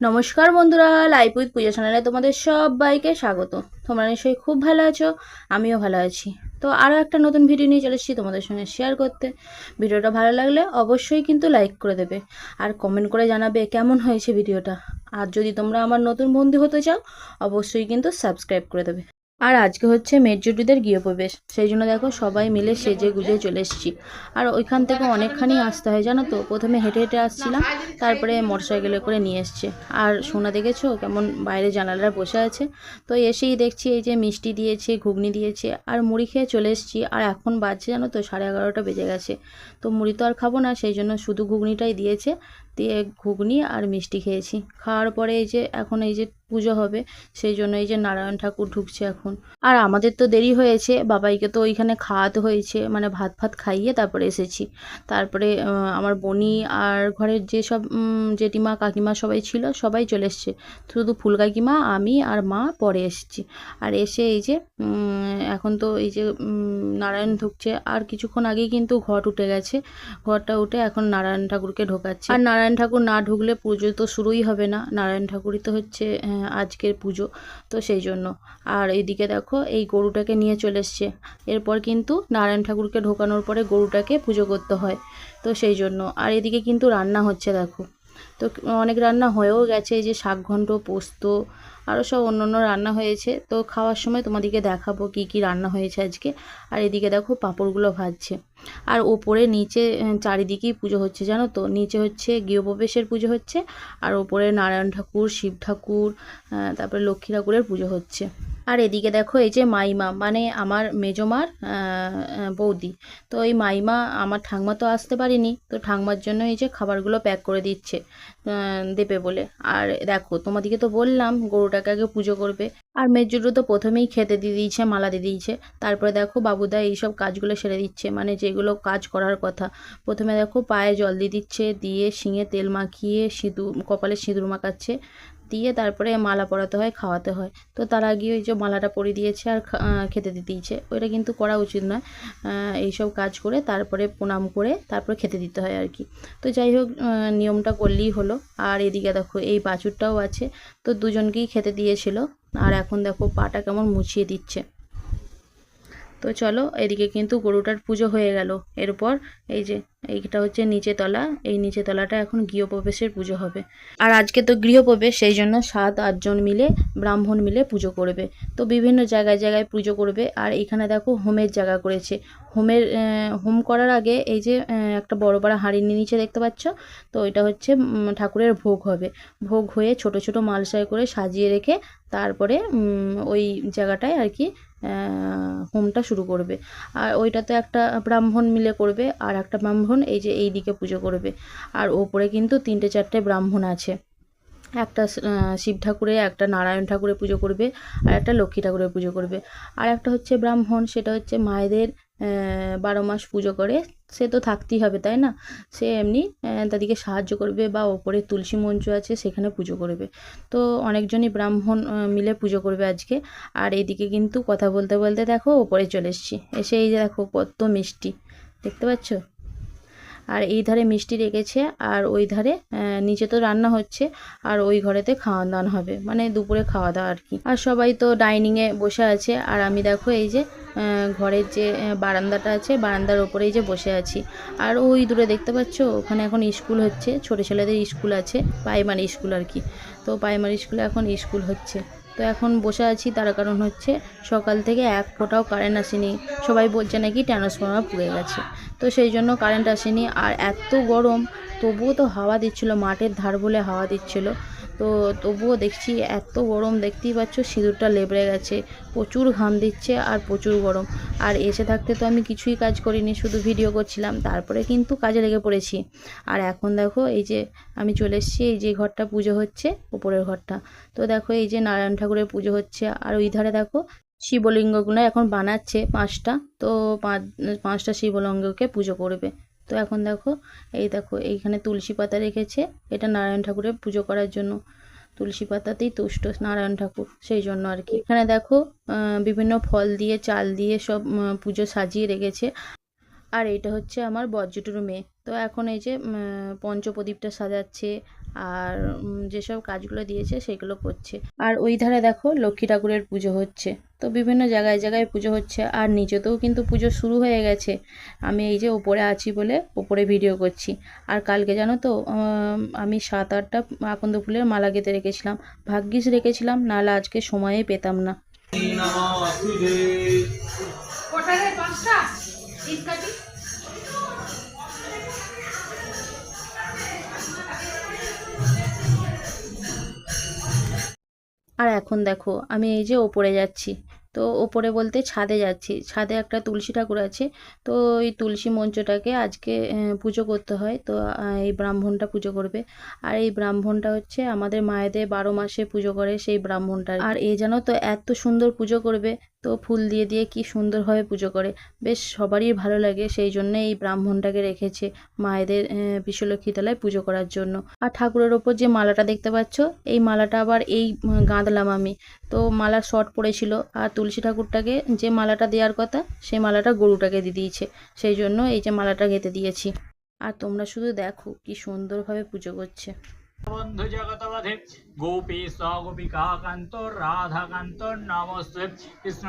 নমস্কার বন্ধুরা life with পূজা চ্যানেলে তোমাদের সবাইকে স্বাগত। তোমরা নিশ্চয়ই খুব ভালো আছো, আমিও ভালো আছি। তো আরও একটা নতুন ভিডিও নিয়ে চলে এসেছি তোমাদের সঙ্গে শেয়ার করতে। ভিডিওটা ভালো লাগলে অবশ্যই কিন্তু লাইক করে দেবে আর কমেন্ট করে জানাবে কেমন হয়েছে ভিডিওটা আর যদি তোমরা আমার নতুন বন্ধু হতে চাও, অবশ্যই কিন্তু সাবস্ক্রাইব করে দেবে। আর আজকে হচ্ছে মেজরিটিদের গৃহপ্রবেশ। সেই জন্য দেখো সবাই মিলে সেজে গুজে চলে এসেছি। আর ওইখান থেকে অনেকখানি আসতে হয়, জানো তো? প্রথমে হেঁটে হেঁটে আসছিলাম, তারপরে মোটরসাইকেলে করে নিয়ে এসছে। আর সোনা দেখেছ? কেমন বাইরে জানালায় বসে আছে। তো এসেই দেখছি এই যে মিষ্টি দিয়েছে, ঘুগনি দিয়েছে, আর মুড়ি খেয়ে চলে এসেছি। আর এখন বাজছে, জানো তো? সাড়ে এগারোটা বেজে গেছে। তো মুড়ি তো আর খাব না, সেই জন্য শুধু ঘুগনিটাই দিয়েছে। দিয়ে ঘুগনি আর মিষ্টি খেয়েছি। খাওয়ার পরে এই যে এখন এই যে পুজো হবে, সেই জন্য এই যে নারায়ণ ঠাকুর ঢুকছে এখন। আর আমাদের তো দেরি হয়েছে, বাবাইকে তো ওইখানে খাওয়াতে হয়েছে মানে ভাত ভাত খাইয়ে তারপরে এসেছি। তারপরে আমার বনি আর ঘরের যেসব জেঠিমা, কাকিমা সবাই ছিল, সবাই চলে এসছে। শুধু ফুল কাকিমা আমি আর মা পরে এসেছি। আর এসে এই যে এখন তো এই যে নারায়ণ ঢুকছে। আর কিছুক্ষণ আগেই কিন্তু ঘট উঠে গেছে। ঘরটা উঠে এখন নারায়ণ ঠাকুরকে ঢোকাচ্ছে। আর নারায়ণ ঠাকুর না ঢুকলে পুজো তো শুরুই হবে না। নারায়ণ ঠাকুরই তো হচ্ছে আজকের পুজো। তো সেই জন্য। আর এইদিকে দেখো, এই গরুটাকে নিয়ে চলে এসছে। এরপর কিন্তু নারায়ণ ঠাকুরকে ঢোকানোর পরে গরুটাকে পুজো করতে হয়। তো সেই জন্য। আর এদিকে কিন্তু রান্না হচ্ছে, দেখো। তো অনেক রান্না হয়েও গেছে, এই যে শাক ঘণ্ট পোস্ত আরও সব অন্য অন্য রান্না হয়েছে। তো খাওয়ার সময় তোমাদেরকে দেখাবো কি কি রান্না হয়েছে আজকে। আর এদিকে দেখো পাঁপড়গুলো ভাজছে। আর ওপরে নিচে চারিদিকেই পুজো হচ্ছে, জানো তো? নিচে হচ্ছে গৃহপ্রবেশের পুজো হচ্ছে, আর ওপরে নারায়ণ ঠাকুর, শিব ঠাকুর তারপরে লক্ষ্মী ঠাকুরের পুজো হচ্ছে। আর এদিকে দেখো এই যে মাইমা মানে আমার মেজমার বৌদি। তো এই মাইমা আমার ঠাংমা তো আসতে পারিনি, তো ঠাংমার জন্য এই যে খাবারগুলো প্যাক করে দিচ্ছে দেবে বলে। আর দেখো, তোমাদেরকে তো বললাম গরুটাকে আগে পুজো করবে। আর মেজুরও তো প্রথমেই খেতে দিয়ে দিয়েছে, মালা দিয়ে দিয়েছে। তারপরে দেখো বাবুদা এইসব কাজগুলো সেরে দিচ্ছে মানে যেগুলো কাজ করার কথা। প্রথমে দেখো পায়ে জল দিয়ে দিচ্ছে, দিয়ে শিঙে তেল মাখিয়ে সিঁদুর, কপালে সিঁদুর মাখাচ্ছে। দিয়ে তারপরে মালা পরাতে হয়, খাওয়াতে হয়। তো তার আগে ওই যে মালাটা পরিয়ে দিয়েছে আর খেতে দিতে দিয়েছে। ওইটা কিন্তু করা উচিত নয়। এইসব কাজ করে তারপরে প্রণাম করে তারপরে খেতে দিতে হয় আর কি। তো যাই হোক নিয়মটা করলেই হলো। আর এদিকে দেখো, এই বাছুরটাও আছে। তো দুজনকেই খেতে দিয়েছিল। আর এখন দেখো পাটা কেমন মুছিয়ে দিচ্ছে। তো চলো এদিকে কিন্তু গরুটার পুজো হয়ে গেল। এরপর এই যে এইটা হচ্ছে নিচে তলা, এই নিচে তলাটা এখন গৃহপ্রবেশের পুজো হবে। আর আজকে তো গৃহপ্রবেশ, সেই জন্য সাত আটজন মিলে, ব্রাহ্মণ মিলে পুজো করবে। তো বিভিন্ন জায়গায় জায়গায় পুজো করবে। আর এখানে দেখো হোমের জায়গা করেছে। হোমের হোম করার আগে এই যে একটা বড় বড় হাঁড়ির নিচে দেখতে পাচ্ছ? তো এটা হচ্ছে ঠাকুরের ভোগ হবে। ভোগ হয়ে ছোট ছোট মালসায় করে সাজিয়ে রেখে তারপরে ওই জায়গাটায় আর কি হোমটা শুরু করবে। আর ওইটাতে একটা ব্রাহ্মণ মিলে করবে, আর একটা ব্রাহ্মণ এই যে এই দিকে পুজো করবে। আর ওপরে কিন্তু তিনটে চারটে ব্রাহ্মণ আছে। একটা শিব ঠাকুরে, একটা নারায়ণ ঠাকুরে পুজো করবে, আর একটা লক্ষ্মী ঠাকুরে পুজো করবে। আর একটা হচ্ছে ব্রাহ্মণ, সেটা হচ্ছে মায়েদের বারো মাস পুজো করে, সে তো থাকতেই হবে, তাই না? সে এমনি তাদেরকে সাহায্য করবে বা ওপরে তুলসী মঞ্চ আছে, সেখানে পুজো করবে। তো অনেকজনই ব্রাহ্মণ মিলে পুজো করবে আজকে। আর এদিকে কিন্তু কথা বলতে বলতে দেখো, ওপরে চলে এসছি। এসে এই যে দেখো, কত মিষ্টি। দেখতে পাচ্ছ? আর এই ধারে মিষ্টি রেখেছে, আর ওই ধারে নিচে তো রান্না হচ্ছে, আর ওই ঘরেতে খাওয়া দাওয়া হবে মানে দুপুরে খাওয়া দাওয়া আর কি। আর সবাই তো ডাইনিংয়ে বসে আছে, আর আমি দেখো এই যে ঘরের যে বারান্দাটা আছে, বারান্দার ওপরে এই যে বসে আছি। আর ওই দূরে দেখতে পাচ্ছ, ওখানে এখন স্কুল হচ্ছে, ছোটো ছেলেদের স্কুল আছে, প্রাইমারি স্কুল আর কি। তো প্রাইমারি স্কুলে এখন স্কুল হচ্ছে। তো এখন বসে আছি, তার কারণ হচ্ছে সকাল থেকে এক ফোটাও কারেন্ট আসেনি। সবাই বলছে নাকি ট্রান্সফর্মার পুড়ে গেছে। তো সেই জন্য কারেন্ট আসেনি। আর এত গরম, তবুও তো হাওয়া দিচ্ছিল, মাঠের ধার বলে হাওয়া দিচ্ছিল। তো তবুও দেখছি এত গরম, দেখতেই পাচ্ছ সিঁদুরটা লেবড়ে গেছে। প্রচুর ঘাম দিচ্ছে আর প্রচুর গরম। আর এসে থাকতে তো আমি কিছুই কাজ করিনি, শুধু ভিডিও করছিলাম। তারপরে কিন্তু কাজে লেগে পড়েছি। আর এখন দেখো এই যে আমি চলে এসেছি, এই যে ঘরটা পুজো হচ্ছে উপরের ঘরটা। তো দেখো এই যে নারায়ণ ঠাকুরের পুজো হচ্ছে। আর ওই ধারে দেখো শিবলিঙ্গগুলো এখন বানাচ্ছে পাঁচটা। তো পাঁচ, পাঁচটা শিবলিঙ্গকে পুজো করবে। তো এখন দেখো, এই দেখো এইখানে তুলসী পাতা রেখেছে। এটা নারায়ণ ঠাকুরের পুজো করার জন্য। তুলসী পাতাতেই তুষ্ট নারায়ণ ঠাকুর, সেই জন্য আর কি। এখানে দেখো বিভিন্ন ফল দিয়ে, চাল দিয়ে সব পুজো সাজিয়ে রেখেছে। আর এটা হচ্ছে আমার বজ্রটুর মেয়ে। তো এখন এই যে পঞ্চপ্রদীপটা সাজাচ্ছে আর যেসব কাজগুলো দিয়েছে সেগুলো করছে। আর ওই ধারে দেখো লক্ষ্মী ঠাকুরের পুজো হচ্ছে। তো বিভিন্ন জায়গায় জায়গায় পুজো হচ্ছে আর নিচেতেও কিন্তু পুজো শুরু হয়ে গেছে। আমি এই যে ওপরে আছি বলে ওপরে ভিডিও করছি। আর কালকে জানো তো আমি সাত আটটা আকন্দ ফুলের মালা গেঁথে রেখেছিলাম। ভাগ্যিস রেখেছিলাম, নাহলে আজকে সময়ে পেতাম না। কোটারে পাঁচটা? আর এখন দেখো, আমি এই যে ওপরে যাচ্ছি। তো ওপরে বলতে ছাদে যাচ্ছি। ছাদে একটা তুলসী ঠাকুর আছে। তো এই তুলসী মঞ্চটাকে আজকে পুজো করতে হয়। তো এই ব্রাহ্মণটা পুজো করবে। আর এই ব্রাহ্মণটা হচ্ছে আমাদের মায়েদের বারো মাসে পুজো করে সেই ব্রাহ্মণটা আর এ যেন তো এত সুন্দর পুজো করবে। তো ফুল দিয়ে দিয়ে কি সুন্দরভাবে পুজো করে। বেশ সবারই ভালো লাগে সেই জন্য এই ব্রাহ্মণটাকে রেখেছে মায়েদের বিশ্বলক্ষ্মী তলায় পুজো করার জন্য। আর ঠাকুরের ওপর যে মালাটা দেখতে পাচ্ছ এই মালাটা আবার এই উম, গাঁথলাম আমি। তো মালার শর্ট পড়েছিল আর তুলসী ঠাকুরটাকে যে মালাটা দেওয়ার কথা সেই মালাটা গরুটাকে দিয়ে দিয়েছে। সেই জন্য এই যে মালাটা গেঁথে দিয়েছি। আর তোমরা শুধু দেখো কি সুন্দরভাবে পুজো করছে। বন্ধু জগতবধে গোপী স গোপিকা কান্ত নমস্তে। কৃষ্ণ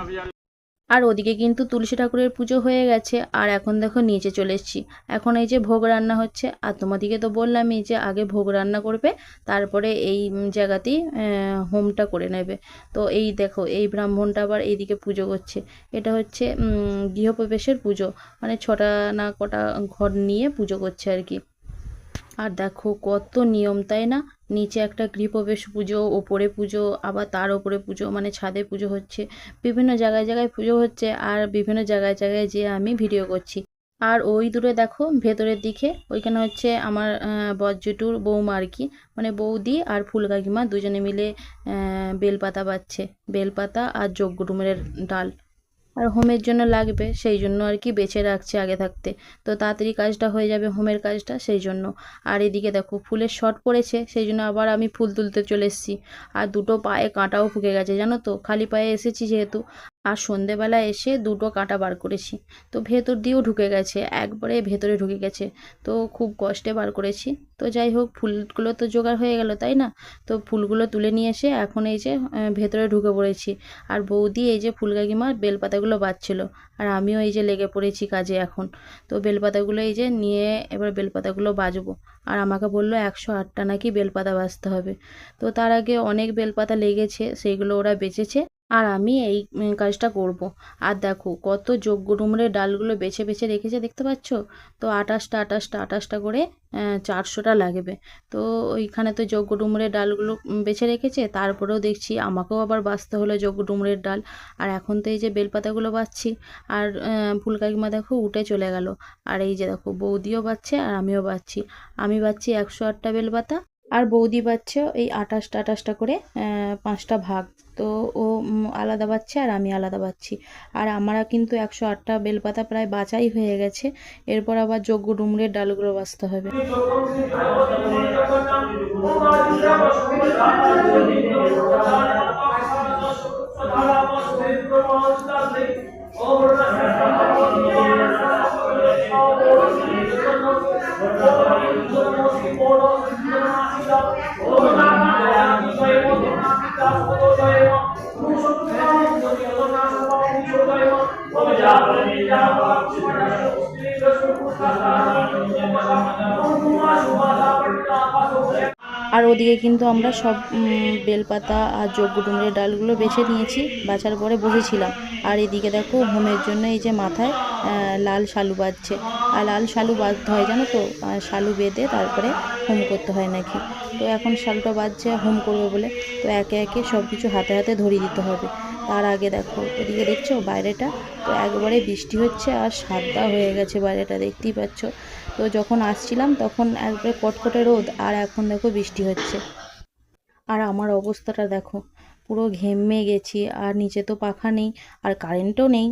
আর ওদিকে কিন্তু তুলসী ঠাকুরের পুজো হয়ে গেছে, আর এখন দেখো নিচে চলে এসেছি। এখন এই যে ভোগ রান্না হচ্ছে, আর তোমাদিকে তো বললামই যে আগে ভোগ রান্না করবে, তারপরে এই জায়গাতেই হোমটা করে নেবে। তো এই দেখো, এই ব্রাহ্মণটা আবার এইদিকে পুজো করছে। এটা হচ্ছে গৃহপ্রবেশের পুজো। মানে ছটা না কটা ঘর নিয়ে পুজো করছে আর কি। আর দেখো কত নিয়ম, তাই না? নিচে একটা গৃহপ্রবেশ পুজো, ওপরে পুজো, আবার তার ওপরে পুজো মানে ছাদে পুজো হচ্ছে। বিভিন্ন জায়গায় জায়গায় পুজো হচ্ছে আর বিভিন্ন জায়গায় জায়গায় যেয়ে আমি ভিডিও করছি। আর ওই দূরে দেখো, ভেতরের দিকে, ওইখানে হচ্ছে আমার বজ্জটুর বৌমা আর কি মানে বৌদি আর ফুল কাকিমা দুজনে মিলে বেলপাতা বাচ্ছে। বেলপাতা আর যজ্ঞ ডুমুরের ডাল। আর হোমের জন্য লাগবে সেই জন্য আর কি বেছে রাখছে আগে থাকতে। তো তাড়াতাড়ি কাজটা হয়ে যাবে হোমের কাজটা সেই জন্য। আর এদিকে দেখো, ফুলের শর্ট পড়েছে, সেই জন্য আবার আমি ফুল তুলতে চলে এসেছি। আর দুটো পায়ে কাঁটাও ফুকে গেছে, জানো তো? খালি পায়ে এসেছি যেহেতু। আর সন্ধেবেলা এসে দুটো কাঁটা বার করেছি। তো ভেতর দিয়েও ঢুকে গেছে, একবারে ভেতরে ঢুকে গেছে। তো খুব কষ্টে বার করেছি। তো যাই হোক, ফুলগুলো তো জোগাড় হয়ে গেল, তাই না? তো ফুলগুলো তুলে নিয়ে এসে এখন এই যে ভেতরে ঢুকে পড়েছি। আর বৌদি এই যে ফুল কাকিমা বেলপাতাগুলো বাচ্ছিল। আর আমিও এই যে লেগে পড়েছি কাজে এখন। তো বেলপাতাগুলো এই যে নিয়ে এবার বেলপাতাগুলো বাজবো। আর আমাকে বলল একশো আটটা নাকি বেলপাতা বাজতে হবে। তো তার আগে অনেক বেলপাতা লেগেছে, সেইগুলো ওরা বেচেছে। আর আমি এই কাজটা করব। আর দেখো, কত যজ্ঞ ডুমুরের ডালগুলো বেছে বেছে রেখেছে, দেখতে পাচ্ছ? তো আঠাশটা আঠাশটা আঠাশটা করে চারশোটা লাগবে। তো ওইখানে তো যজ্ঞ ডুমুরের ডালগুলো বেছে রেখেছে, তারপরেও দেখছি আমাকেও আবার বাছতে হলো যজ্ঞ ডুমুরের ডাল। আর এখন তো এই যে বেলপাতাগুলো বাছছি আর ফুল কাকিমা দেখো উঠে চলে গেল। আর এই যে দেখো, বৌদিও বাচ্ছে আর আমিও বাচ্ছি। আমি বাচ্ছি একশো আটটা বেলপাতা, আর বৌদি বাচ্ছে এই আঠাশটা আঠাশটা করে পাঁচটা ভাগ। তো ও আলাদা বাচ্ছে আর আমি আলাদা বাচ্ছি আর আমরা কিন্তু একশো আটটা বেলপাতা প্রায় বাছাই হয়ে গেছে। এরপর আবার যোগ্য ডুমুরের ডালগুলো বাছতে হবে। আর ওদিকে কিন্তু আমরা সব বেলপাতা আর যজ্ঞ ডুমুরের ডালগুলো বেছে নিয়েছি, বাছার পরে বসেছিলাম। আর এদিকে দেখো, হোমের জন্য এই যে মাথায় লাল শালু বাঁধছে। আর লাল শালু বাঁধতে হয় জানো তো? শালু বেঁধে তারপরে হোম করতে হয় নাকি? তো এখন শালুটা বাজছে, হোম করবে বলে। তো একে একে সব কিছু হাতে হাতে ধরিয়ে দিতে হবে। তার আগে দেখো এদিকে দেখছ বাইরেটা? তো একবারে বৃষ্টি হচ্ছে আর সাদা হয়ে গেছে বাইরেটা, দেখতেই পাচ্ছ। তো যখন আসছিলাম তখন একবারে কটকটে রোদ আর এখন দেখো বৃষ্টি হচ্ছে। আর আমার অবস্থাটা দেখো, পুরো ঘেমে গেছি আর নিচে তো পাখা নেই আর কারেন্টও নেই।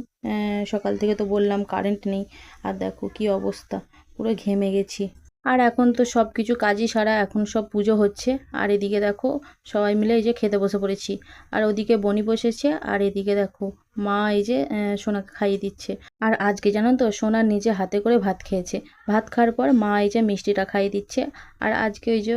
সকাল থেকে তো বললাম কারেন্ট নেই। আর দেখো কি অবস্থা, পুরো ঘেমে গেছি। আর এখন তো সব কিছু কাজই সারা, এখন সব পুজো হচ্ছে। আর এদিকে দেখো, সবাই মিলে এই যে খেতে বসে পড়েছি। আর ওদিকে বনি বসেছে, আর এদিকে দেখো, মা এই যে সোনাকে খাইয়ে দিচ্ছে। আর আজকে জানো তো, সোনা নিজে হাতে করে ভাত খেয়েছে। ভাত খাওয়ার পর মা এই যে মিষ্টিটা খাইয়ে দিচ্ছে। আর আজকে ওই যে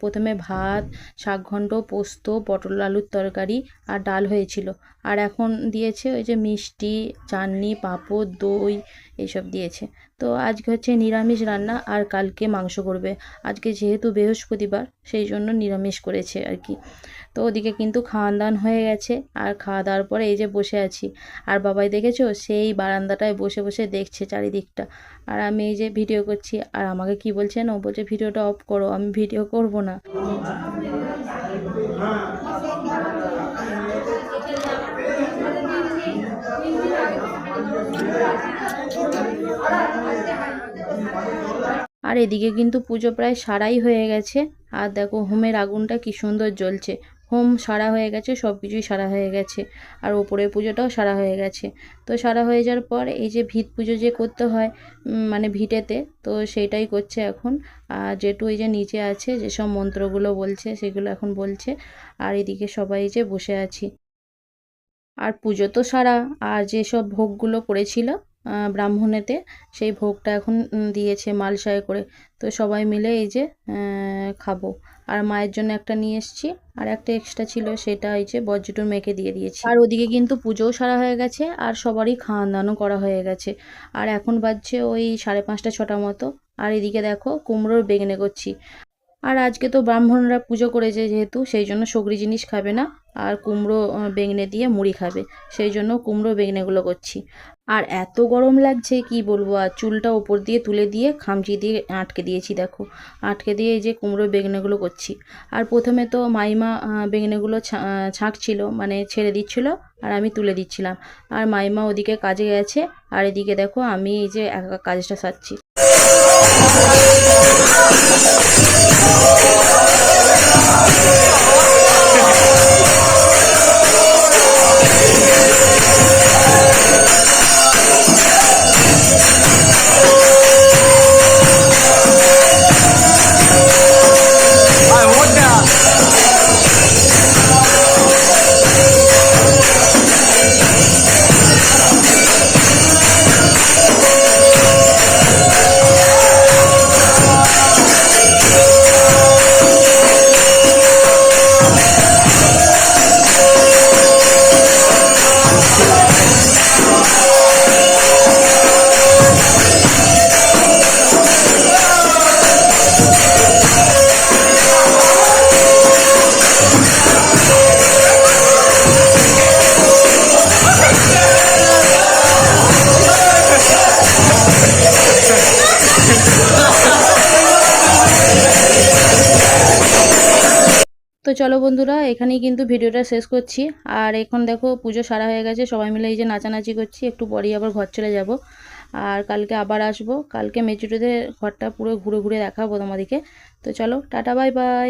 প্রথমে ভাত শাক ঘন্ট পোস্ত, পটল আলুর তরকারি আর ডাল হয়েছিল। আর এখন দিয়েছে ওই যে মিষ্টি, চাটনি, পাঁপড়, দই, এইসব দিয়েছে। তো আজকে হচ্ছে নিরামিষ রান্না আর কালকে মাংস করবে। আজকে যেহেতু বৃহস্পতিবার, সেই জন্য নিরামিষ করেছে আর কি। তো ওদিকে কিন্তু খাওয়ান দাওয়ান হয়ে গেছে আর খাওয়া দাওয়ার পরে এই যে বসে আছি। আর বাবাই দেখেছ? সেই বারান্দাটায় বসে বসে দেখছে চারিদিকটা। আর আমি এই যে ভিডিও করছি, আর আমাকে কি বলছেন ও বলছে, ভিডিওটা অফ করো, আমি ভিডিও করব না। আর এদিকে কিন্তু পুজো প্রায় সারাই হয়ে গেছে। আর দেখো হোমের আগুনটা কি সুন্দর জ্বলছে। হোম সারা হয়ে গেছে সব কিছুই সারা হয়ে গেছে। আর ওপরের পুজোটাও সারা হয়ে গেছে। তো সারা হয়ে যাওয়ার পর এই যে ভিত পুজো যে করতে হয় মানে ভিটেতে, তো সেইটাই করছে এখন। আর যেটু এই যে নিচে আছে যেসব মন্ত্রগুলো বলছে, সেগুলো এখন বলছে। আর এদিকে সবাই যে বসে আছি। আর পুজো তো সারা, আর যেসব ভোগগুলো করেছিল ব্রাহ্মণেতে। সেই ভোগটা এখন দিয়েছে মালসায় করে। তো সবাই মিলে এই যে খাব। আর মায়ের জন্য একটা নিয়ে এসেছি। আর একটা এক্সট্রা ছিল, সেটা এই যে বজ্রটুর মেয়েকে দিয়ে দিয়েছি। আর ওদিকে কিন্তু পুজোও সারা হয়ে গেছে, আর সবারই খাওয়ান দাওয়ানও করা হয়ে গেছে। আর এখন বাজছে ওই সাড়ে পাঁচটা ছটা মতো। আর এদিকে দেখো, কুমড়োর বেগনে করছি। আর আজকে তো ব্রাহ্মণরা পুজো করেছে যেহেতু, সেই জন্য সগরি জিনিস খাবে না। আর কুমড়ো বেগনে দিয়ে মুড়ি খাবে। সেই জন্য কুমড়ো বেগনেগুলো করছি। আর এত গরম লাগছে, কি বলব? আর চুলটা ওপর দিয়ে তুলে দিয়ে খামচি দিয়ে আটকে দিয়েছি, দেখো। আটকে দিয়ে এই যে কুমড়ো বেগনেগুলো করছি। আর প্রথমে তো মাইমা বেগনেগুলো ছাঁকছিল মানে ছেড়ে দিচ্ছিল আর আমি তুলে দিচ্ছিলাম। আর মাইমা ওদিকে কাজে গেছে, আর এদিকে দেখো আমি এই যে একা কাজটা সারছি। চলো বন্ধুরা, এখানেই কিন্তু ভিডিওটা শেষ করছি। আর এখন দেখো, পুজো সারা হয়ে গেছে, সবাই মিলে এই যে নাচানাচি করছি, একটু পরেই আবার ঘর চলে যাব। আর কালকে আবার আসব, কালকে মেচুটোদের ঘরটা পুরো ঘুরে ঘুরে দেখাবো তোমাদেরকে। তো চলো, টাটা, বাই বাই।